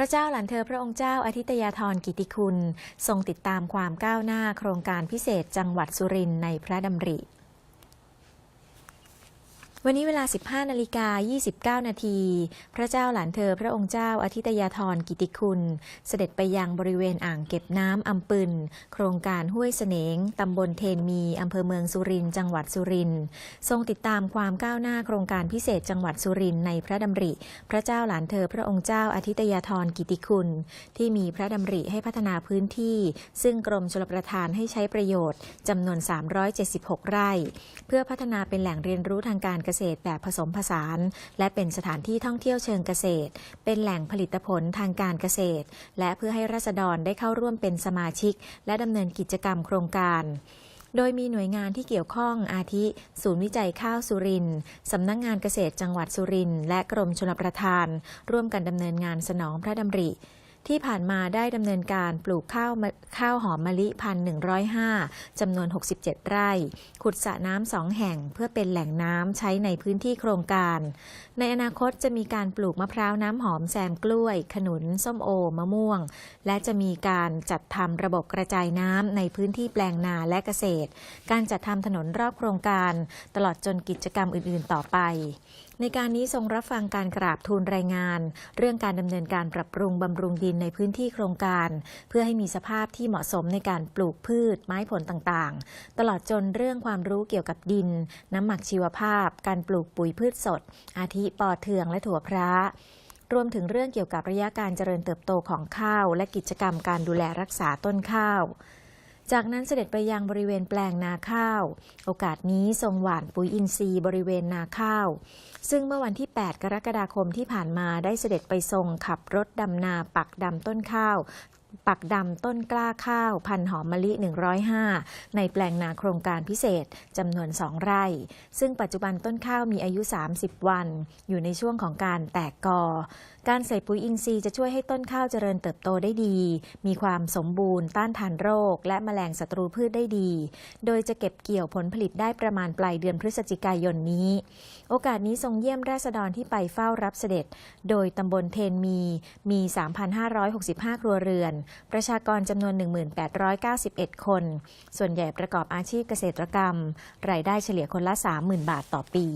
ระเจ้าหลานเธอพระองค์เจ้าอาทิตยาธรกิติคุณ ทรงติดตามความก้าวหน้าโครงการพิเศษจังหวัดสุรินทร์ในพระดำริ วันนี้เวลา 15 นาฬิกา 29 นาที พระเจ้าหลานเธอพระองค์เจ้าอาทิตยาธรกิติคุณ เสด็จไปยังบริเวณอ่างเก็บน้ำอำปึนโครงการห้วยเสนงตำบลเทนมีอำเภอเมืองสุรินทร์จังหวัดสุรินทร์ทรงติดตามความก้าวหน้าโครงการพิเศษจังหวัดสุรินทร์ในพระดำริ พระเจ้าหลานเธอพระองค์เจ้าอาทิตยาธรกิติคุณ ที่มีพระดำริให้พัฒนาพื้นที่ ซึ่งกรมชลประทานให้ใช้ประโยชน์จำนวน 376 ไร่ เพื่อพัฒนาเป็นแหล่งเรียนรู้ทางการเกกษตรแบบผสมผสาน และเป็นสถานที่ท่องเที่ยวเชิงเกษตร เป็นแหล่งผลิตผลทางการเกษตร และเพื่อให้ราษฎรได้เข้าร่วมเป็นสมาชิก และดำเนินกิจกรรมโครงการโดยมีหน่วยงานที่เกี่ยวข้องอาทิ ศูนย์วิจัยข้าวสุรินทร์สำนักงงานเกษตรจังหวัดสุรินทร์และกรมชลประทาน ร่วมกันดำเนินงานสนองพระดำริ ที่ผ่านมาได้ดำเนินการปลูกข้าวข้าวหอมมะลิพันหนึ่งร้อยห้าจำนวน 67 ไร่ ขุดสระน้ำสองแห่งเพื่อเป็นแหล่งน้ำใช้ในพื้นที่โครงการ ในอนาคตจะมีการปลูกมะพร้าวน้ำหอมแซมกล้วย ขนุน ส้มโอ มะม่วง และจะมีการจัดทำระบบกระจายน้ำในพื้นที่แปลงนาและเกษตร การจัดทำถนนรอบโครงการ ตลอดจนกิจกรรมอื่น ๆ ต่อไป ในการนี้ทรงรับฟังการกราบทูลรายงาน เรื่องการดำเนินการปรับปรุงบำรุงดินในพื้นที่โครงการ เพื่อให้มีสภาพที่เหมาะสมในการปลูกพืช ไม้ผลต่างๆ ตลอดจนเรื่องความรู้เกี่ยวกับดิน น้ำหมักชีวภาพ การปลูกปุ๋ยพืชสด อาทิปอเทืองและถั่วพร้ารวมถึงเรื่องเกี่ยวกับระยะการเจริญเติบโตของข้าว และกิจกรรมการดูแลรักษาต้นข้าว จากนั้นเสด็จไปยังบริเวณแปลงนาข้าว โอกาสนี้ทรงหว่านปุ๋ยอินทรีย์บริเวณนาข้าว ซึ่งเมื่อวันที่ 8 กรกฎาคมที่ผ่านมาได้เสด็จไปทรงขับรถดำนาปักดำต้นข้าว ปักดำต้นกล้าข้าว พันหอมมะลิ 105 ในแปลงนาโครงการพิเศษจำนวน 2 ไร่ ซึ่งปัจจุบันต้นข้าวมีอายุ 30 วัน อยู่ในช่วงของการแตกกอ การใส่ปุ๋ยอินทรีย์จะช่วยให้ต้นข้าวเจริญเติบโตได้ดี มีความสมบูรณ์ ต้านทานโรค และแมลงศัตรูพืชได้ดี โดยจะเก็บเกี่ยวผลผลิตได้ประมาณปลายเดือนพฤศจิกายนนี้ โอกาสนี้ทรงเยี่ยมราษฎรที่ไปเฝ้ารับเสด็จ โดยตำบลเทนมีมี 3,565 ครัวเรือนประชากรจำนวน 1,891 คน ส่วนใหญ่ประกอบอาชีพเกษตรกรรม รายได้เฉลี่ยคนละ 30,000 บาทต่อปี